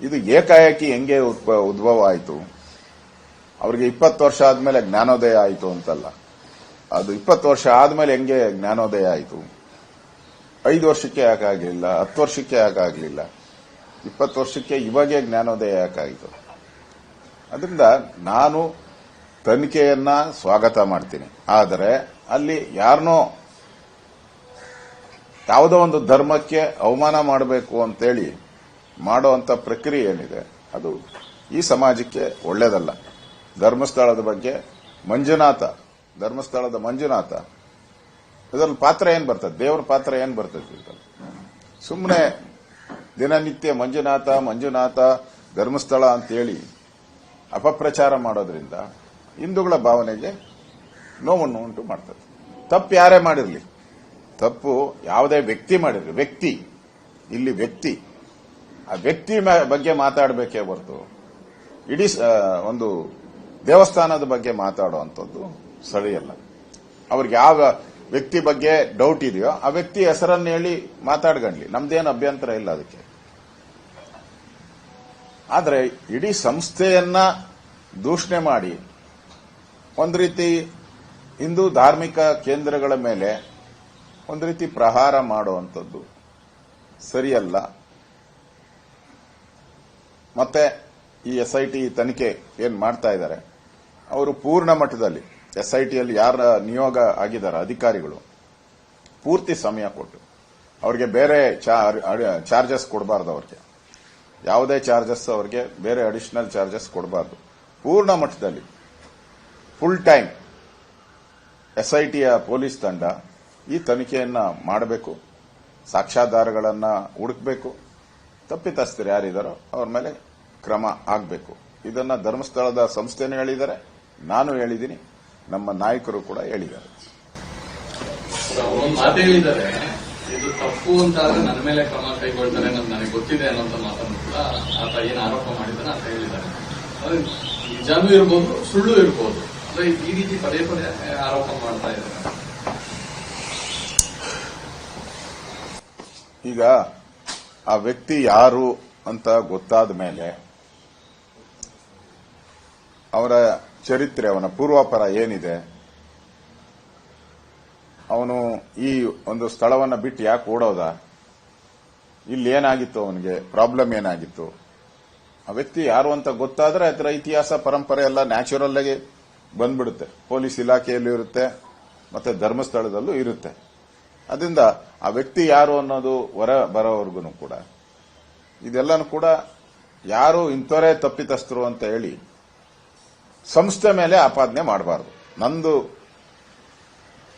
ಇದು ಏಕಾಏಕಿ ಹೆಂಗೆ ಉದ್ಭವ ಆಯಿತು? ಅವ್ರಿಗೆ ಇಪ್ಪತ್ತು ವರ್ಷ ಆದ್ಮೇಲೆ ಜ್ಞಾನೋದಯ ಆಯಿತು ಅಂತಲ್ಲ. ಅದು ಇಪ್ಪತ್ತು ವರ್ಷ ಆದ್ಮೇಲೆ ಹೆಂಗೆ ಜ್ಞಾನೋದಯ ಆಯಿತು? ಐದು ವರ್ಷಕ್ಕೆ ಯಾಕಾಗಲಿಲ್ಲ, ಹತ್ತು ವರ್ಷಕ್ಕೆ ಯಾಕಾಗಲಿಲ್ಲ? ಇಪ್ಪತ್ತು ವರ್ಷಕ್ಕೆ ಇವಾಗೇ ಜ್ಞಾನೋದಯ ಯಾಕಾಯಿತು? ಅದರಿಂದ ನಾನು ತನಿಖೆಯನ್ನ ಸ್ವಾಗತ ಮಾಡ್ತೀನಿ. ಆದರೆ ಅಲ್ಲಿ ಯಾರನ್ನೋ ಯಾವುದೋ ಒಂದು ಧರ್ಮಕ್ಕೆ ಅವಮಾನ ಮಾಡಬೇಕು ಅಂತೇಳಿ ಮಾಡುವಂತ ಪ್ರಕ್ರಿಯೆ ಏನಿದೆ, ಅದು ಈ ಸಮಾಜಕ್ಕೆ ಒಳ್ಳೇದಲ್ಲ ಧರ್ಮಸ್ಥಳದ ಬಗ್ಗೆ ಮಂಜುನಾಥ, ಧರ್ಮಸ್ಥಳದ ಮಂಜುನಾಥ, ಇದರಲ್ಲಿ ಪಾತ್ರ ಏನ್ ಬರ್ತದೆ? ದೇವರ ಪಾತ್ರ ಏನ್ ಬರ್ತದೆ ಸುಮ್ಮನೆ ದಿನನಿತ್ಯ ಮಂಜುನಾಥ ಮಂಜುನಾಥ, ಧರ್ಮಸ್ಥಳ ಅಂತೇಳಿ ಅಪಪ್ರಚಾರ ಮಾಡೋದ್ರಿಂದ ಹಿಂದೂಗಳ ಭಾವನೆಗೆ ನೋವನ್ನು ಉಂಟು ಮಾಡ್ತದೆ. ತಪ್ಪು ಯಾರೇ ಮಾಡಿರಲಿ, ತಪ್ಪು ಯಾವುದೇ ವ್ಯಕ್ತಿ ಮಾಡಿರಲಿ, ವ್ಯಕ್ತಿ, ಇಲ್ಲಿ ವ್ಯಕ್ತಿ. ಆ ವ್ಯಕ್ತಿ ಬಗ್ಗೆ ಮಾತಾಡಬೇಕೇ ಹೊರತು, ಇಡೀ ಒಂದು ದೇವಸ್ಥಾನದ ಬಗ್ಗೆ ಮಾತಾಡುವಂಥದ್ದು ಸರಿಯಲ್ಲ. ಅವ್ರಿಗೆ ಯಾವ ವ್ಯಕ್ತಿ ಬಗ್ಗೆ ಡೌಟ್ ಇದೆಯೋ ಆ ವ್ಯಕ್ತಿ ಹೆಸರನ್ನು ಹೇಳಿ ಮಾತಾಡ್ಗಣ್ಲಿ. ನಮ್ದೇನು ಅಭ್ಯಂತರ ಇಲ್ಲ ಅದಕ್ಕೆ. ಆದರೆ ಇಡೀ ಸಂಸ್ಥೆಯನ್ನ ದೂಷಣೆ ಮಾಡಿ, ಒಂದು ರೀತಿ ಹಿಂದೂ ಧಾರ್ಮಿಕ ಕೇಂದ್ರಗಳ ಮೇಲೆ ಒಂದು ರೀತಿ ಪ್ರಹಾರ ಮಾಡುವಂಥದ್ದು ಸರಿಯಲ್ಲ. ಮತ್ತೆ ಈ ಎಸ್ ಐ ಟಿ ತನಿಖೆ ಏನ್ ಮಾಡ್ತಾ ಇದ್ದಾರೆ? ಅವರು ಪೂರ್ಣ ಮಟ್ಟದಲ್ಲಿ ಎಸ್ ಐ ಟಿಯಲ್ಲಿ ಯಾರ ನಿಯೋಗ ಆಗಿದ್ದಾರೆ, ಅಧಿಕಾರಿಗಳು, ಪೂರ್ತಿ ಸಮಯ ಕೊಟ್ಟು. ಅವ್ರಿಗೆ ಬೇರೆ ಚಾರ್ಜಸ್ ಕೊಡಬಾರ್ದು ಅವ್ರಿಗೆ. ಯಾವುದೇ ಚಾರ್ಜಸ್ ಅವ್ರಿಗೆ ಬೇರೆ ಅಡಿಷನಲ್ ಚಾರ್ಜಸ್ ಕೊಡಬಾರ್ದು. ಪೂರ್ಣ ಮಟ್ಟದಲ್ಲಿ ಫುಲ್ ಟೈಮ್ ಎಸ್ ಐ ಟಿಯ ಪೊಲೀಸ್ ತಂಡ ಈ ತನಿಖೆಯನ್ನ ಮಾಡಬೇಕು. ಸಾಕ್ಷ್ಯಾಧಾರಗಳನ್ನ ಹುಡುಕಬೇಕು. ತಪ್ಪಿತಸ್ಥರು ಯಾರಿದಾರೋ ಅವ್ರ ಮೇಲೆ ಕ್ರಮ ಆಗಬೇಕು. ಇದನ್ನ ಧರ್ಮಸ್ಥಳದ ಸಂಸ್ಥೆನೂ ಹೇಳಿದ್ದಾರೆ. ನಾನು ಹೇಳಿದ್ದೀನಿ. ನಮ್ಮ ನಾಯಕರು ಕೂಡ ಹೇಳಿದ್ದಾರೆ. ಮಾತು ಹೇಳಿದ್ದಾರೆ. ಇದು ತಪ್ಪು ಅಂತ ಆದ್ರೆ ನನ್ನ ಮೇಲೆ ಕ್ರಮ ಕೈಗೊಳ್ತಾರೆ ಅನ್ನೋದು ನನಗೆ ಗೊತ್ತಿದೆ ಅನ್ನೋಂಥ ಮಾತನ್ನು ಕೂಡ ಆತ ಏನು ಆರೋಪ ಮಾಡಿದ್ದಾನೆ ಆತ ಹೇಳಿದ್ದಾರೆ. ಅದು ನಿಜಾನೂ ಇರ್ಬೋದು ಸುಳ್ಳು ಇರ್ಬೋದು. ಅಂದ್ರೆ ಈ ರೀತಿ ಪದೇ ಪದೇ ಆರೋಪ ಮಾಡ್ತಾ ಇದ್ದಾರೆ. ಈಗ ಆ ವ್ಯಕ್ತಿ ಯಾರು ಅಂತ ಗೊತ್ತಾದ ಮೇಲೆ ಅವರ ಚರಿತ್ರೆ, ಅವನ ಪೂರ್ವಾಪರ ಏನಿದೆ? ಅವನು ಈ ಒಂದು ಸ್ಥಳವನ್ನು ಬಿಟ್ಟು ಯಾಕೆ ಓಡೋದ? ಇಲ್ಲಿ ಏನಾಗಿತ್ತು ಅವನಿಗೆ? ಪ್ರಾಬ್ಲಮ್ ಏನಾಗಿತ್ತು? ಆ ವ್ಯಕ್ತಿ ಯಾರು ಅಂತ ಗೊತ್ತಾದ್ರೆ ಅದರ ಇತಿಹಾಸ, ಪರಂಪರೆ ಎಲ್ಲ ನ್ಯಾಚುರಲ್ ಆಗಿ ಬಂದ್ಬಿಡುತ್ತೆ. ಪೊಲೀಸ್ ಇಲಾಖೆಯಲ್ಲೂ ಇರುತ್ತೆ, ಮತ್ತೆ ಧರ್ಮಸ್ಥಳದಲ್ಲೂ ಇರುತ್ತೆ. ಅದರಿಂದ ಆ ವ್ಯಕ್ತಿ ಯಾರು ಅನ್ನೋದು ಹೊರ ಬರೋವರೆಗೂ ಕೂಡ. ಇದೆಲ್ಲನೂ ಕೂಡ ಯಾರು ಇಂಥವರೇ ತಪ್ಪಿತಸ್ಥರು ಅಂತ ಹೇಳಿ ಸಂಸ್ಥೆ ಮೇಲೆ ಆಪಾದನೆ ಮಾಡಬಾರ್ದು. ನಂದು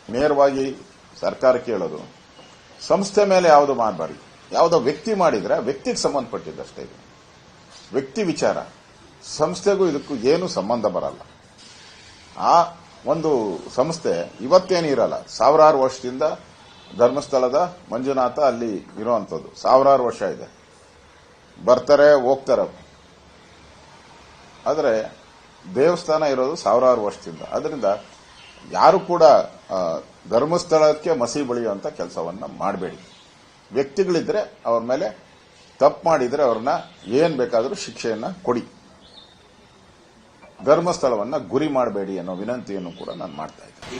ನೇರವಾಗಿ ಸರ್ಕಾರ ಕೇಳೋದು, ಸಂಸ್ಥೆ ಮೇಲೆ ಯಾವುದು ಮಾಡಬಾರ್ದು. ಯಾವುದೋ ವ್ಯಕ್ತಿ ಮಾಡಿದ್ರೆ ವ್ಯಕ್ತಿಗೆ ಸಂಬಂಧಪಟ್ಟಿದ್ದಷ್ಟೇ ಇದು. ವ್ಯಕ್ತಿ ವಿಚಾರ. ಸಂಸ್ಥೆಗೂ ಇದಕ್ಕೂ ಏನು ಸಂಬಂಧ ಬರಲ್ಲ. ಆ ಒಂದು ಸಂಸ್ಥೆ ಇವತ್ತೇನು ಇರಲ್ಲ. ಸಾವಿರಾರು ವರ್ಷದಿಂದ ಧರ್ಮಸ್ಥಳದ ಮಂಜುನಾಥ ಅಲ್ಲಿ ಇರುವಂತದ್ದು ಸಾವಿರಾರು ವರ್ಷ ಇದೆ. ಬರ್ತಾರೆ, ಹೋಗ್ತಾರೆ ಆದರೆ ದೇವಸ್ಥಾನ ಇರೋದು ಸಾವಿರಾರು ವರ್ಷದಿಂದ. ಅದರಿಂದ ಯಾರು ಕೂಡ ಧರ್ಮಸ್ಥಳಕ್ಕೆ ಮಸಿ ಬಳಿಯುವಂತ ಕೆಲಸವನ್ನ ಮಾಡಬೇಡಿ. ವ್ಯಕ್ತಿಗಳಿದ್ರೆ ಅವ್ರ ಮೇಲೆ ತಪ್ಪು ಮಾಡಿದ್ರೆ ಅವ್ರನ್ನ ಏನ್ ಬೇಕಾದರೂ ಶಿಕ್ಷೆಯನ್ನ ಕೊಡಿ. ಧರ್ಮಸ್ಥಳವನ್ನ ಗುರಿ ಮಾಡಬೇಡಿ ಅನ್ನೋ ವಿನಂತಿಯನ್ನು ಕೂಡ ನಾನು ಮಾಡ್ತಾ ಇದ್ದೀನಿ.